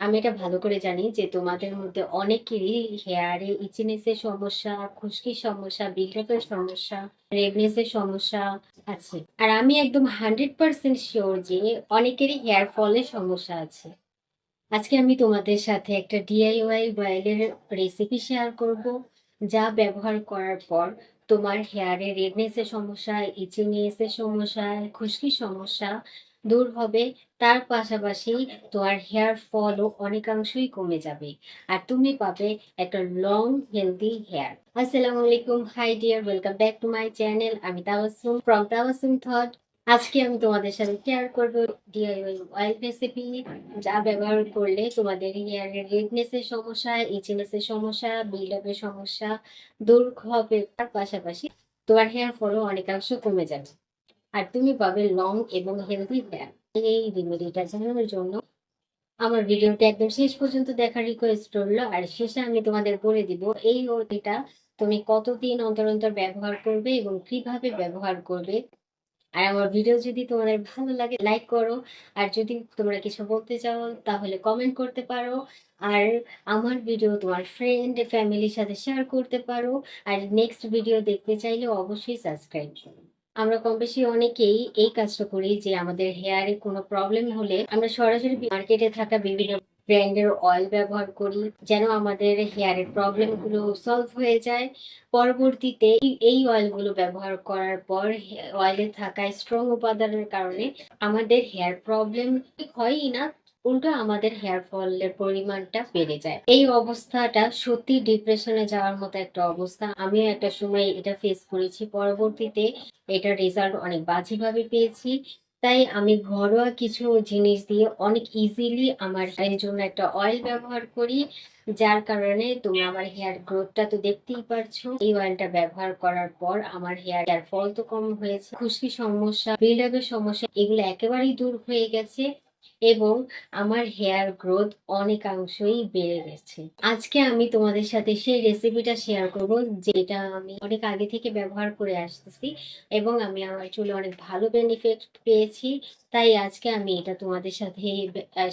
আমি এটা ভালো করে জানি যে তোমাদের মধ্যে অনেকেরই হেয়ারে ইচিনেস এর সমস্যা, খুশকির সমস্যা, বিল্ডআপের সমস্যা, রেডনেস এর সমস্যা আছে। আর আমি একদম 100% সিওর যে অনেকেরই হেয়ার ফলের সমস্যা আছে। আজকে আমি তোমাদের সাথে একটা ডিআইওয়াই অয়েলের রেসিপি শেয়ার করব যা ব্যবহার করার পর তোমার হেয়ারে রেডনেস এর সমস্যা, ইচিনেস এর সমস্যা, খুশকির সমস্যা দূর হবে। তার পাশাপাশি তোমার হেয়ার ফলও অনেকাংশই কমে যাবে। আর তুমি পাবে একটা লং হেলদি হেয়ার। আসসালামু আলাইকুম, hi dear, welcome back to my channel. আমি তাবাসসুম ফ্রম তাবাসসুম থট। আজকে আমি তোমাদের সাথে শেয়ার করব ডিআইওয়াই অয়েল রেসিপি যা ব্যবহার করলে তোমাদের হেয়ারের রেডনেসের সমস্যা, ইচিনেস এর সমস্যা, বিল্ড এর সমস্যা দূর হবে। তার পাশাপাশি তোমার হেয়ার ফলও অনেকাংশ কমে যাবে। আর তুমি পাবে লং এবং হেলদি হেয়ার। এই রেমেডিটা জানানোর জন্য আমার ভিডিওটা একদম শেষ পর্যন্ত দেখার রিকোয়েস্ট রইল। আর শেষে আমি তোমাদের বলে দিব এই ওটিটা তুমি কতদিন অন্তর অন্তর ব্যবহার করবে এবং কীভাবে ব্যবহার করবে। আর আমার ভিডিও যদি তোমাদের ভালো লাগে লাইক করো। আর যদি তোমরা কিছু বলতে চাও তাহলে কমেন্ট করতে পারো। আর আমার ভিডিও তোমার ফ্রেন্ড, ফ্যামিলির সাথে শেয়ার করতে পারো। আর নেক্সট ভিডিও দেখতে চাইলে অবশ্যই সাবস্ক্রাইব করো। আমরা কম বেশি অনেকেই এই কাজটা করি যে আমাদের হেয়ারে কোনো প্রবলেম হলে আমরা সরাসরি মার্কেটে থাকা বিভিন্ন ব্র্যান্ডের অয়েল ব্যবহার করি, যেন আমাদের হেয়ারের প্রবলেমগুলো সলভ হয়ে যায়। পরবর্তীতে এই অয়েলগুলো ব্যবহার করার পর অয়েলে থাকা স্ট্রং উপাদানের কারণে আমাদের হেয়ার প্রবলেম হয়ই না। উল্টো আমাদের হেয়ার ফলের পরিমাণটা বেড়ে যায়। এই অবস্থাটা সত্যি ডিপ্রেশনে যাওয়ার মতো একটা অবস্থা। আমিও একটা সময় এটা ফেস করেছি। পরবর্তীতে এটার রেজাল্ট অনেক বাজেভাবে পেয়েছি। তাই আমি ঘরোয়া কিছু জিনিস দিয়ে অনেক ইজিলি আমার হেয়ারের জন্য একটা অয়েল ব্যবহার করি। যার কারণে তুমি আমার হেয়ার গ্রোথটা তো দেখতেই পারছ। এই অয়েলটা ব্যবহার করার পর আমার হেয়ার হেয়ার ফল তো কম হয়েছে। খুশকি সমস্যা বিল্ড আপের সমস্যা, এগুলো একেবারেই দূর হয়ে গেছে। এবং আমার হেয়ার গ্রোথ অনেকাংশই বেড়ে গেছে। আজকে আমি তোমাদের সাথে সেই রেসিপিটা শেয়ার করব, যেটা আমি অনেক আগে থেকে ব্যবহার করে আসতেছি এবং আমি আমার চুলে অনেক ভালো বেনিফিট পেয়েছি। তাই আজকে আমি এটা তোমাদের সাথে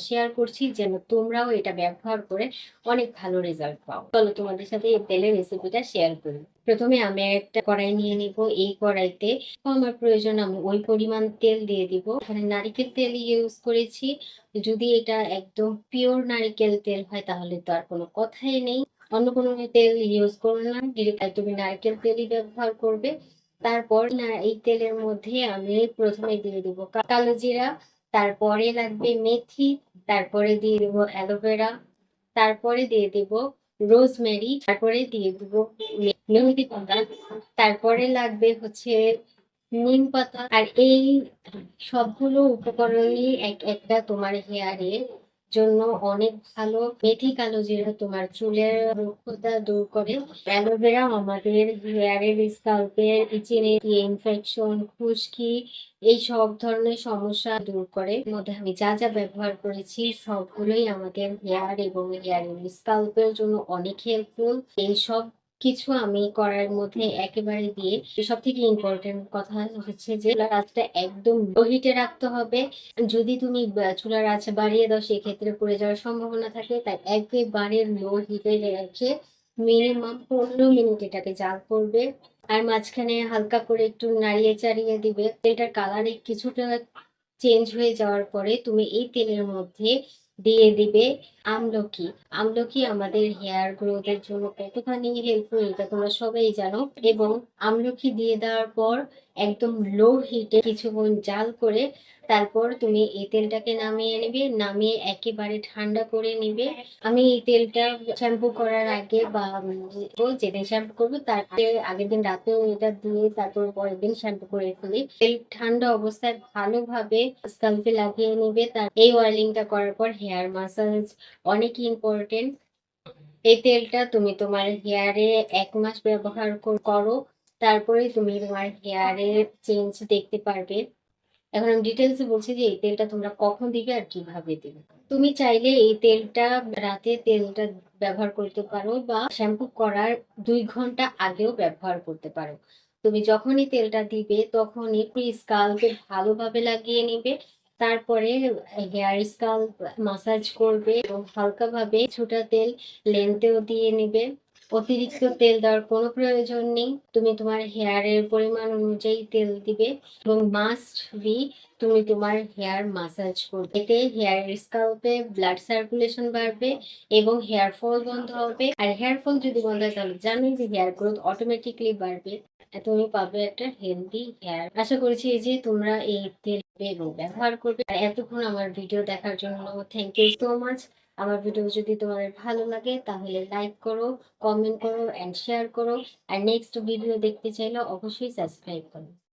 শেয়ার করছি যেন তোমরাও এটা ব্যবহার করে অনেক ভালো রেজাল্ট পাও। চলো তোমাদের সাথে এই তেলের রেসিপিটা শেয়ার করি। প্রথমে আমি একটা কড়াই নিয়ে নিব। এই কড়াইতে আমার প্রয়োজন আমি ওই পরিমাণ তেল দিয়ে দিব। এখানে নারিকেল তেল ইউজ করেছি। যদি এটা একদম পিওর নারিকেল তেল হয় তাহলে তো আর কোনো কথাই নেই। অন্য কোনো তেল ইউজ করো না। তুমি নারকেল তেলই ব্যবহার করবে তারপর না, এই তেলের মধ্যে আমি প্রথমে দিয়ে দিব কালো জিরা, তারপরে লাগবে মেথি, তারপরে দিয়ে দেবো অ্যালোভেরা, তারপরে দিয়ে দেব রোজমেরি, তারপরে দিয়ে দেব মেহেদি পাতা, তারপরে লাগবে হচ্ছে নিম পাতা। আর এই সবগুলো উপকরণই এক একটা তোমার হেয়ারের জন্য অনেক ভালো মেথি কালো জিরা তোমার চুলের রুক্ষতা দূর করে। অ্যালোভেরা আমাদের হেয়ারের স্কাল্পের ইচিনে ইনফেকশন খুশকি, এই সব ধরনের সমস্যা দূর করে। মধ্যে আমি যা যা ব্যবহার করেছি সবগুলোই আমাদের হেয়ার এবং হেয়ারের স্কাল্পের জন্য অনেক হেল্পফুল এই সব কিছু আমি করার মধ্যে একেবারে দিয়ে সব থেকে ইম্পর্টেন্ট কথা হচ্ছে যে চুলার আঁচটা একদম লো হিটে রাখতে হবে। যদি তুমি চুলার আঁচ বাড়িয়ে দাও সেক্ষেত্রে পড়ে যাওয়ার সম্ভাবনা থাকে। তাই একেবারে লো হিটে রেখে মিনিমাম পনেরো মিনিট এটাকে জাল করবে। আর মাঝখানে হালকা করে একটু নাড়িয়ে চাড়িয়ে দিবে। এটার কালার কিছুটা চেঞ্জ হয়ে যাওয়ার পরে তুমি এই তেলের মধ্যে দিয়ে দিবে আমলকি। আমলকি আমাদের হেয়ার গ্রোথ এর জন্য কতখানি হেল্পফুল এটা তোমরা সবাই জানো। এবং আমলকি দিয়ে দেওয়ার পর একদম লো হিটে কিছুক্ষণ জাল করে তারপর তুমি এই তেলটাকে নামিয়ে নেবে, নামিয়ে একেবারে ঠান্ডা করে নেবে। আমি এই তেলটা শ্যাম্পু করার আগে বা যেদিন শ্যাম্পু করব তার আগের দিন রাতেও এটা দিয়ে তারপর পরের দিন শ্যাম্পু করে ফেলি। তেল ঠান্ডা অবস্থায় ভালোভাবে স্কাল্পে লাগিয়ে নেবে। তার এই অয়েলিংটা করার পর হেয়ার মাসাজ অনেক ইম্পর্টেন্ট এই তেলটা তুমি তোমার হেয়ারে এক মাস ব্যবহার করো তারপরে তুমি তোমার হেয়ারে চেঞ্জ দেখতে পারবে। এখন আমি ডিটেলসে বলছি যে এই তেলটা তোমরা কখন দিবে আর কীভাবে দিবে। তুমি চাইলে এই তেলটা রাতে তেলটা ব্যবহার করতে পারো বা শ্যাম্পু করার দুই ঘণ্টা আগেও ব্যবহার করতে পারো। তুমি যখনই তেলটা দিবে তখনই স্কাল্পে ভালোভাবে লাগিয়ে নিবে, তারপরে হেয়ার স্কাল্প মাসাজ করবে এবং হালকাভাবে ছোটা তেল লেন্থেও দিয়ে নিবে। অতিরিক্ত তেল দেওয়ার কোনো প্রয়োজন নেই। তুমি তোমার হেয়ারের পরিমাণ অনুযায়ী তেল দিবে এবং মাস্ট বি তুমি তোমার হেয়ার মাসাজ করবে। এতে হেয়ার স্কাল্পে ব্লাড সার্কুলেশন বাড়বে এবং হেয়ার ফল বন্ধ হবে। আর হেয়ার ফল যদি বন্ধ হয়, তাহলে জানোই যে হেয়ার গ্রোথ অটোমেটিকলি বাড়বে। তুমি পাবে একটা হেলদি হেয়ার আশা করছি যে তোমরা এই তেল এবং ব্যবহার করবে। আর এতক্ষণ আমার ভিডিও দেখার জন্য থ্যাংক ইউ সো মাচ আমার ভিডিও যদি তোমাদের ভালো লাগে তাহলে লাইক করো কমেন্ট করো অ্যান্ড শেয়ার করো। আর নেক্সট ভিডিও দেখতে চাইলে অবশ্যই সাবস্ক্রাইব করো।